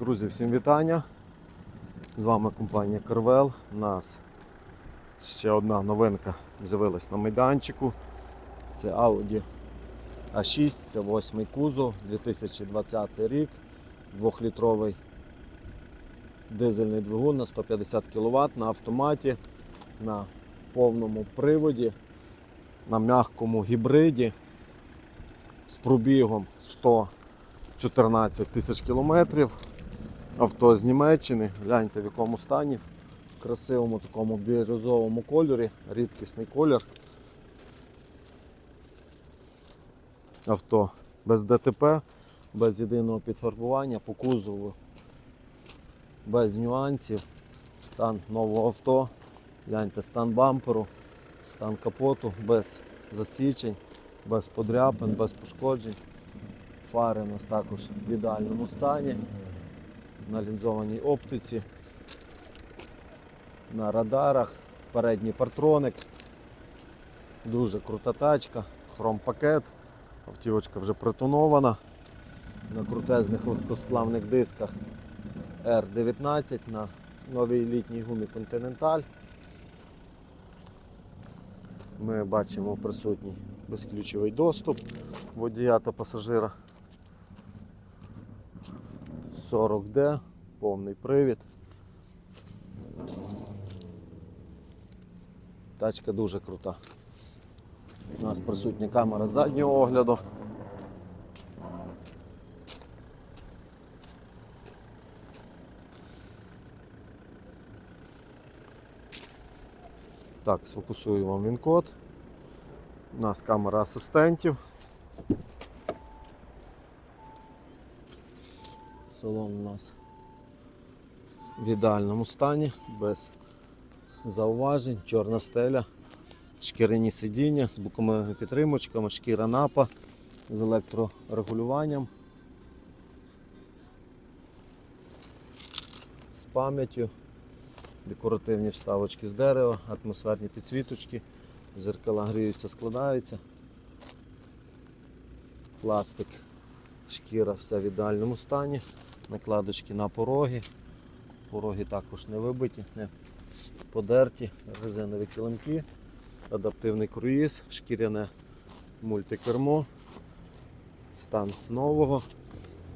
Друзі, всім вітання. З вами компанія Carvel. У нас ще одна новинка з'явилась на майданчику. Це Audi A6, це 8 кузов, 2020 рік, 2-літровий дизельний двигун на 150 кВт на автоматі, на повному приводі, на м'якому гібриді з пробігом 114 тисяч кілометрів. Авто з Німеччини. Гляньте в якому стані. В красивому такому бірюзовому кольорі, рідкісний колір. Авто без ДТП, без єдиного підфарбування, по кузову, без нюансів. Стан нового авто. Гляньте, стан бамперу, стан капоту, без засічень, без подряпин, без пошкоджень. Фари у нас також в ідеальному стані на лінзованій оптиці, на радарах, передній партроник. Дуже крута тачка, хром-пакет, автівочка вже притонована на крутезних легкосплавних дисках R19 на новій літній гумі Continental. Ми бачимо присутній безключовий доступ водія та пасажира. 40D, повний привід. Тачка дуже крута. У нас присутня камера заднього огляду. Так, сфокусую вам він-код. У нас камера асистентів. Салон у нас в ідеальному стані, без зауважень, чорна стеля, шкіряні сидіння з боковими підтримочками, шкіра напа з електрорегулюванням, з пам'яттю, декоративні вставочки з дерева, атмосферні підсвіточки, зеркала гріються, складаються, пластик, шкіра все в ідеальному стані накладочки на пороги. Пороги також не вибиті, не подерті, резинові килимки, адаптивний круїз, шкіряне мультикермо, стан нового,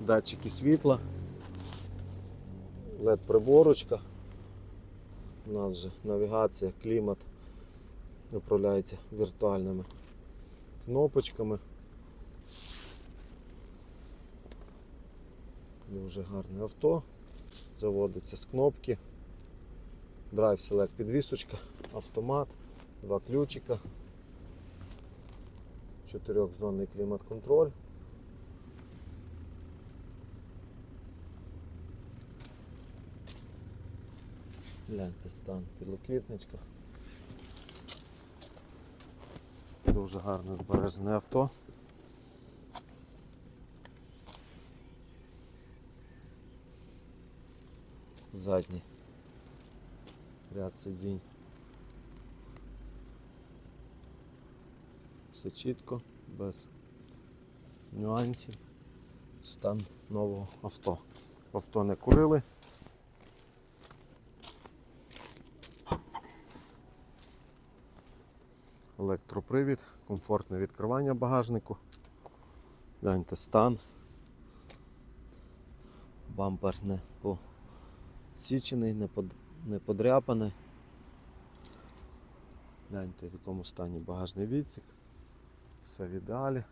датчики світла, led приборочка. У нас же навігація, клімат управляється віртуальними кнопочками. Дуже гарне авто. Заводиться з кнопки. Drive Select підвісочка, автомат, два ключика, чотирьохзонний клімат-контроль. Гляньте стан підлокітничка. Дуже гарне збережене авто. Задній ряд сидінь. Все чітко, без нюансів. Стан нового авто. Авто не курили. Електропривід, комфортне відкривання багажнику. Гляньте стан. Бампер не по січений, не, под, не подряпаний. Гляньте, в якому стані багажний відсік. Все в ідеалі.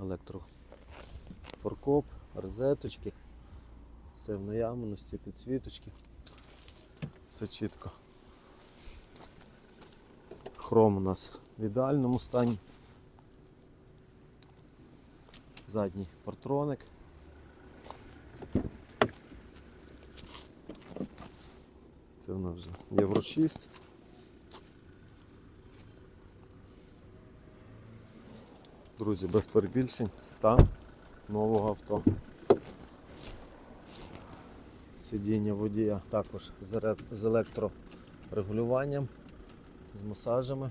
Електрофоркоп, розеточки. Все в наявності, підсвіточки. Все чітко. Хром у нас в ідеальному стані. Задній партроник. Це у нас вже Євро 6. Друзі, без перебільшень, стан нового авто. Сидіння водія також з електрорегулюванням, з масажами.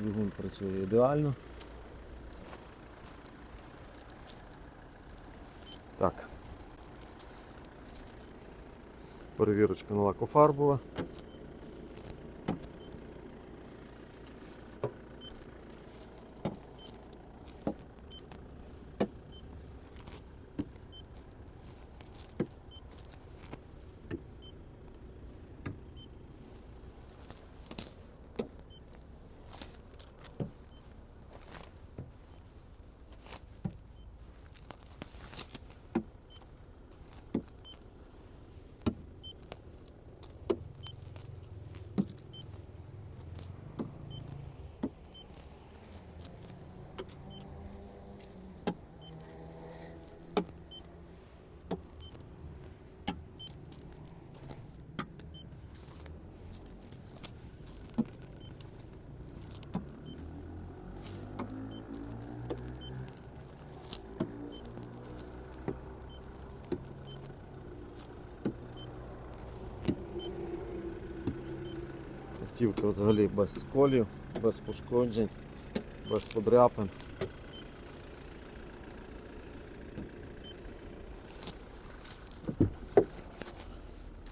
Двигун працює ідеально. Так. Перевірочка на лакофарбова. Автівка взагалі без сколів, без пошкоджень, без подряпин.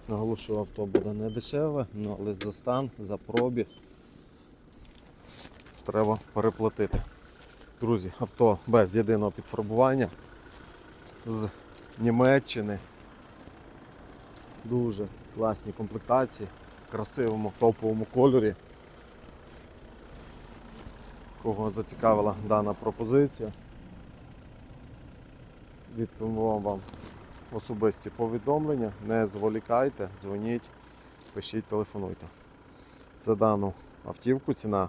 Наголошую, авто буде не дешеве, ну, але за стан, за пробіг треба переплатити. Друзі, авто без єдиного підфарбування з Німеччини. Дуже класні комплектації, красивому топовому кольорі. Кого зацікавила дана пропозиція. Відповімо вам особисті повідомлення. Не зволікайте, дзвоніть, пишіть, телефонуйте. За дану автівку ціна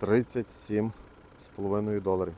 37,5 доларів.